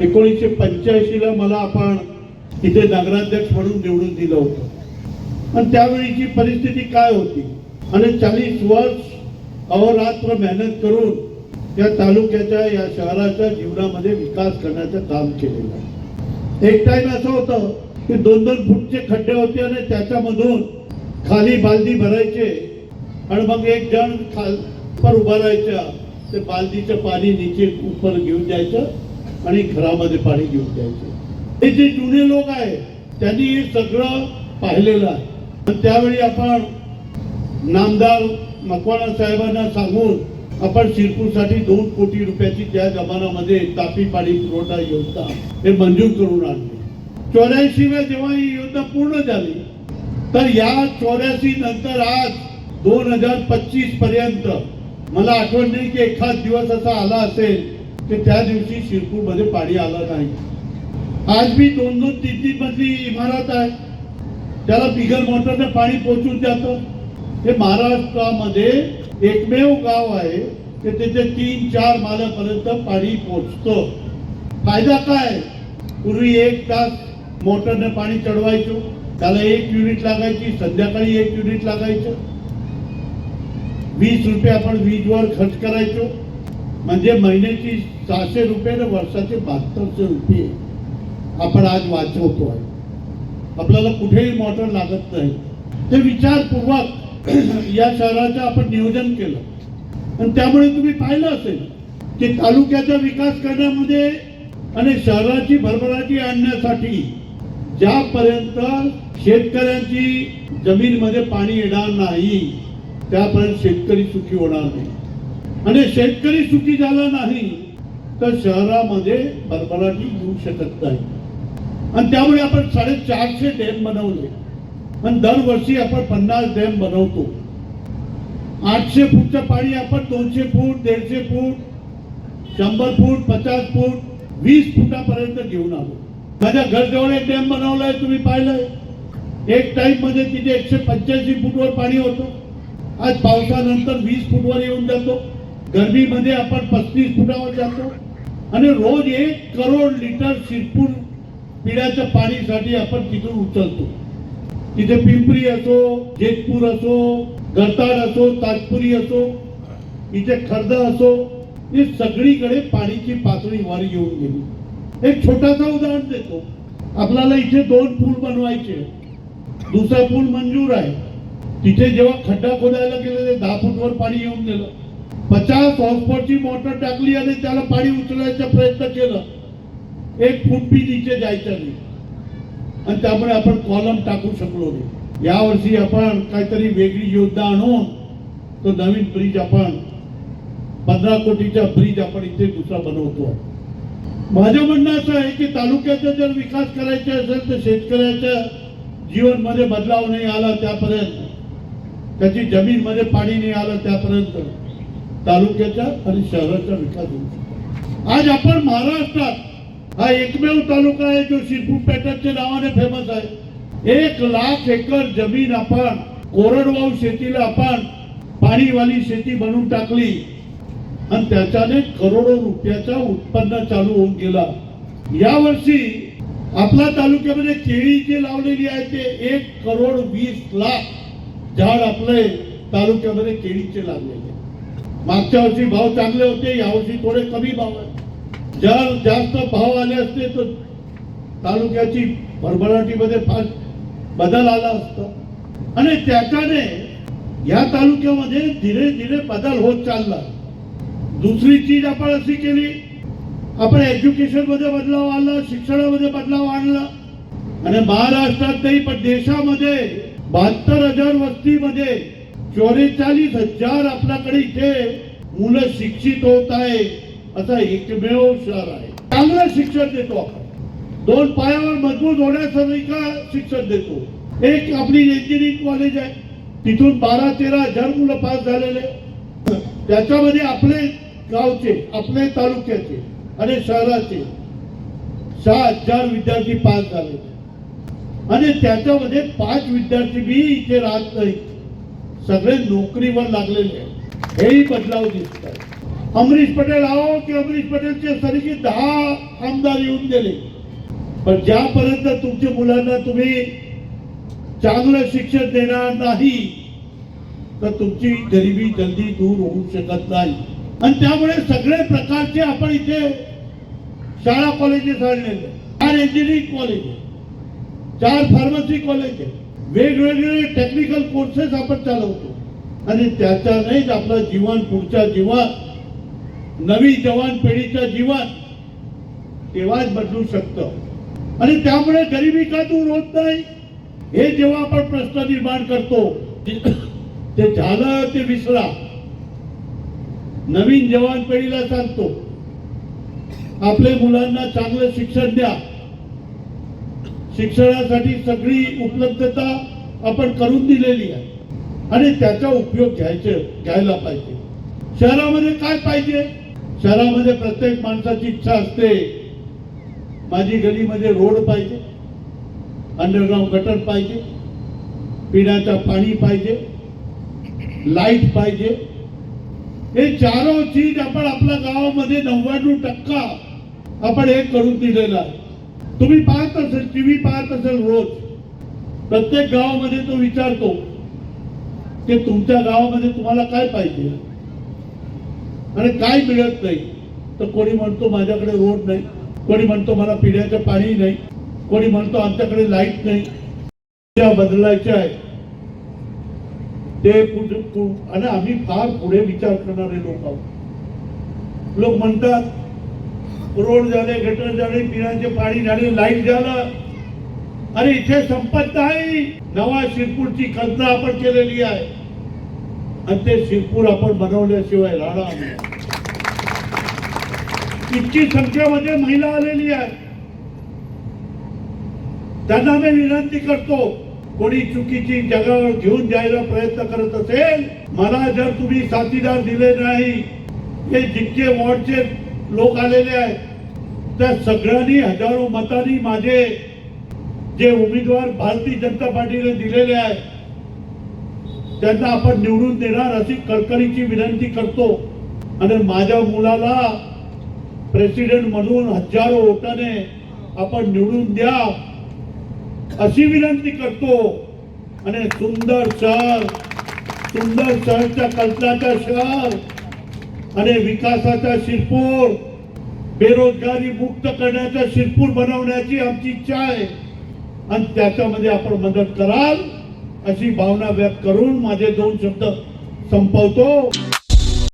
एकोणीसशे पंच्याऐंशीला मला आपण इथे नगराध्यक्ष म्हणून निवडून दिलं होतं. आणि त्यावेळीची परिस्थिती काय होती? आणि चाळीस वर्ष अहोरात्र मेहनत करून या तालुक्याच्या या शहराच्या जीवनामध्ये विकास करण्याचं काम केलेलं आहे. एक टाइम असं होतं की दोन दोन फूटचे खड्डे होते आणि त्याच्यामधून खाली बालदी भरायचे आणि मग एक जण खाल पर उभा राहायचा. ते बालदीचं पाणी नीचे उपर घेऊन जायचं. आणि घरामध्ये पाणी घेऊन द्यायचे. हे जे जुने लोक आहे त्यांनी हे सगळं पाहिलेलं आहे. त्यावेळी आपण नामदार मकवाना साहेबांना सांगून आपण शिरपूरसाठी दोन कोटी रुपयाची त्या जमान्यामध्ये तापी पाणी पुरवठा योजना हे मंजूर करून आणली. चौऱ्याऐंशी ला जेव्हा ही योजना पूर्ण झाली तर या चौऱ्याऐंशी नंतर आज दोन हजार पच्चीस पर्यंत मला आठवण नाही की एखाद दिवस असा आला असेल ते त्या दिवशी शिरपूरमध्ये पाणी आलं नाही. आज मी दोन दोन तीन तीन मधली इमारत आहे. त्याला बिगर मोटरने पाणी पोहोचून जातं हे महाराष्ट्रामध्ये एकमेव गाव आहे. ते तिथे तीन चार माल्यापर्यंत पाणी पोचतं. फायदा काय? पूर्वी एक तास मोटरने पाणी चढवायचो. त्याला एक युनिट लागायची संध्याकाळी एक युनिट लागायचं. वीस रुपये आपण वीजवर खर्च करायचो. म्हणजे महिन्याची सहाशे रुपये आणि वर्षाचे बहात्तरशे रुपये आपण आज वाचवतो आहे आपल्याला कुठेही मोटर लागत नाही. ते विचारपूर्वक या शहराचं आपण नियोजन केलं. आणि त्यामुळे तुम्ही पाहिलं असेल की तालुक्याचा विकास करण्यामध्ये आणि शहराची भरभराटी आणण्यासाठी ज्यापर्यंत शेतकऱ्यांची जमीनमध्ये पाणी येणार नाही त्यापर्यंत शेतकरी सुखी होणार नाही. आणि शेतकरी सुखी झाला नाही तर शहरामध्ये भरभराटी येऊ शकत नाही. आणि त्यामुळे आपण साडेचारशे डॅम बनवले. आणि दरवर्षी आपण पन्नास डॅम बनवतो. आठशे फूटचं पाणी आपण दोनशे फूट दीडशे फूट शंभर फूट पचास फूट वीस फुटापर्यंत घेऊन आलो. माझ्या घरजवळ एक डॅम बनवलाय तुम्ही पाहिलंय. एक टाईममध्ये तिथे एकशे पंच्याऐंशी फूटवर पाणी होतं. आज पावसानंतर वीस फूटवर येऊन जातो. गर्मीमध्ये आपण पस्तीस फुटावर जातो आणि रोज एक करोड लिटर शिरपूर पिण्याच्या पाणीसाठी आपण तिथून उचलतो. तिथे पिंपरी असो जेतपूर असो गरताड असो ताजपुरी असो इथे खर्द असो हे सगळीकडे पाणीची पातळी वर येऊन गेली. एक छोटासा उदाहरण देतो. आपल्याला इथे दोन पूल बनवायचे दुसरा पूल मंजूर आहे. तिथे जेव्हा खड्डा खोदायला गेले ते दहा फूटवर पाणी येऊन गेलं. पचास हॉर्सपॉवरची मोटर टाकली आणि त्याला पाणी उचलायचा प्रयत्न केला. एक फूट बी नीचे जायचं नाही. आणि त्यामुळे आपण कॉलम टाकू शकलो नाही. यावर्षी आपण काहीतरी वेगळी योजना आणून तो नवीन ब्रिज आपण पंधरा कोटीचा ब्रिज आपण इथे दुसरा बनवतो. माझं म्हणणं असं आहे की तालुक्याचा जर विकास करायचा असेल तर शेतकऱ्याच्या जीवनमध्ये बदलाव नाही आला त्यापर्यंत. त्याची जमीनमध्ये पाणी नाही आलं त्यापर्यंत. तालुक्याच्या आणि शहराचा विकास होऊ शकतो. आज आपण महाराष्ट्रात हा एकमेव तालुका आहे जो शिरपूर पॅटर्नच्या नावाने फेमस आहे. एक लाख एकर जमीन आपण कोरडवाहू शेतीला आपण पाणीवाली शेती बनवून टाकली. आणि त्याच्याने करोडो रुपयाचा उत्पन्न चालू होऊन गेला. यावर्षी आपल्या तालुक्यामध्ये केळी जे लावलेली आहे ते एक करोड वीस लाख झाड आपले तालुक्यामध्ये केळीचे लागलेले मागच्या वर्षी भाव चांगले होते यावर्षी थोडे कमी भाव आहेत. जर जास्त भाव आले असते तर तालुक्याची भरभराटीमध्ये फार बदल आला असता. आणि त्याच्याने या तालुक्यामध्ये धीरे धीरे बदल होत चालला. दुसरी चीज आपण अशी केली आपण एज्युकेशनमध्ये बदलाव आणला शिक्षणामध्ये बदलाव आणला. आणि महाराष्ट्रात नाही पण देशामध्ये बहात्तर हजार वस्तीमध्ये चौवेचाळीस हजार आपल्याकडे इथे मुलं शिक्षित होत आहे असा एकमेव शहर आहे. चांगलं शिक्षण देतो आपण. दोन पायावर मजबूत होण्यासारखा शिक्षण देतो? एक आपली इंजिनिअरिंग कॉलेज आहे. तिथून बारा तेरा हजार मुलं पास झालेले. त्याच्यामध्ये आपले गावचे आपले तालुक्याचे आणि शहराचे सहा हजार विद्यार्थी पास झालेले. आणि त्याच्यामध्ये पाच विद्यार्थी बी इथे राहत नाही सगळे नोकरीवर लागलेले आहेत. हेही बदलाव दिसत आहे अमरीश पटेल आहो की अमरीश पटेलचे सरीकी दहा आमदार येऊन गेले. पण ज्यापर्यंत तुमच्या मुलांना तुम्ही चांगलं शिक्षण देणार नाही तर तुमची गरिबी जल्दी दूर होऊ शकत नाही. आणि त्यामुळे सगळे प्रकारचे आपण इथे शाळा कॉलेजेस आणलेले चार इंजिनिअरिंग कॉलेज चार फार्मसी कॉलेज वेगवेगळे टेक्निकल कोर्सेस आपण चालवतो. आणि त्याच्यानेच आपलं जीवन पुढच्या जीवन नवी जवान पिढीचं जीवन तेव्हाच बदलू शकतं. आणि त्यामुळे गरिबी का दूर होत नाही? हे जेव्हा आपण प्रश्न निर्माण करतो ते झालं ते विसरा. नवीन जवान पिढीला सांगतो आपल्या मुलांना चांगलं शिक्षण द्या. शिक्षणासाठी सगळी उपलब्धता आपण करून दिलेली आहे. आणि त्याचा उपयोग घ्यायचे घ्यायला पाहिजे. शहरामध्ये काय पाहिजे? शहरामध्ये प्रत्येक माणसाची इच्छा असते माझी गलीमध्ये रोड पाहिजे अंडरग्राऊंड गटर पाहिजे पिण्याचं पाणी पाहिजे लाइट पाहिजे. हे चारो चीज आपण आपल्या गावामध्ये नव्याण्णव टक्का आपण हे करून दिलेलं आहे. तुम्ही पाहत असेल टीव्ही पाहत असेल रोज प्रत्येक गावामध्ये तो विचारतो की तुमच्या गावामध्ये तुम्हाला काय पाहिजे? आणि काय मिळत नाही? तर कोणी म्हणतो माझ्याकडे रोड नाही. कोणी म्हणतो मला पिण्याचं पाणी नाही. कोणी म्हणतो आमच्याकडे लाइट नाही. त्या बदलायच्या आहे ते आणि आम्ही फार पुढे विचार करणारे लोक आहोत. लोक म्हणतात रोड झाले गटर झाले पिण्याचे पाणी झाले लाइट झालं. अरे इथे संपत नाही. नवा शिरपूरची कल्पना आपण केलेली आहे. आणि ते शिरपूर आपण बनवल्याशिवाय राहणार नाही. इतकी संख्येमध्ये म्हणजे महिला आलेली आहे. त्यांना मी विनंती करतो कोणी चुकीची जगावर घेऊन जायला प्रयत्न करत असेल मला जर तुम्ही साथीदार दिले नाही हे जितके वॉर्डचे लोक आलेले आहेत. त्या सगळ्यांनी हजारो मतांनी माझे जे उमेदवार भारतीय जनता पार्टीने दिलेले आहेत त्यांना आपण निवडून देणार अशी कळकळीची विनंती करतो. आणि माझ्या मुलाला प्रेसिडेंट म्हणून हजारो वोटाने आपण निवडून द्या अशी विनंती करतो. आणि सुंदर शहर सुंदर शहरच्या कल्पनाचा शहर आणि विकासाचा शिरपूर बेरोजगारी मुक्त करण्याचा शिरपूर बनवण्याची आमची इच्छा आहे. आणि त्याच्यामध्ये आपण मदत कराल अशी भावना व्यक्त करून माझे दोन शब्द संपवतो.